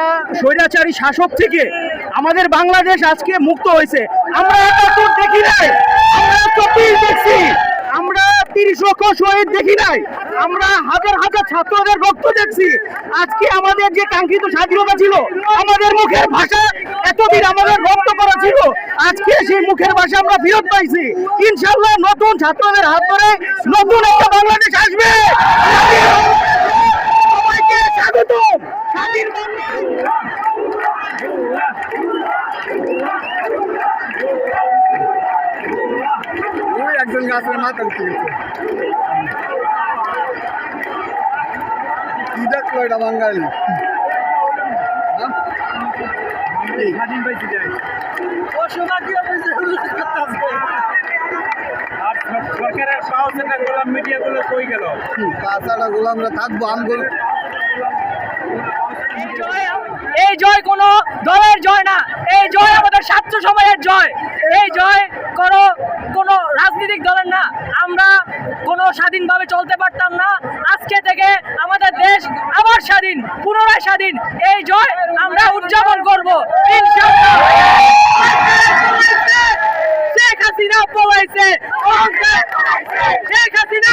একটা স্বৈরাচারী শাসক থেকে আমাদের বাংলাদেশ আজকে মুক্ত হয়েছে। আমরা দেখি নাই, আমরা দেখছি, আমরা তিরিশ লক্ষ শহীদ দেখি নাই, আমরা হাজার হাজার ছাত্রদের রক্ত দেখছি। আজকে আমাদের যে কাঙ্ক্ষিত স্বাধীনতা ছিল, আমাদের মুখের ভাষা এতদিন আমাদের রক্ত করা ছিল, আজকে সেই মুখের ভাষা আমরা ফেরত পাইছি। ইনশাল্লাহ নতুন ছাত্রদের হাত ধরে নতুন একটা বাংলাদেশ আসবে। গাছের মাথা উঠে। কি দেখল এটা বাঙালি? এই জয় কোনো দলের জয় না, এই জয় আমাদের ছাত্র সমাজের জয় এই জয় কোনো কোনো রাজনৈতিক দলের না আমরা কোনো স্বাধীনভাবে চলতে পারতাম না। আজকে থেকে আমাদের দেশ আবার স্বাধীন, পুনরায় স্বাধীন। এই জয় আমরা উদযাপন করব। শেখ হাসিনা পলাইছে। শেখ হাসিনা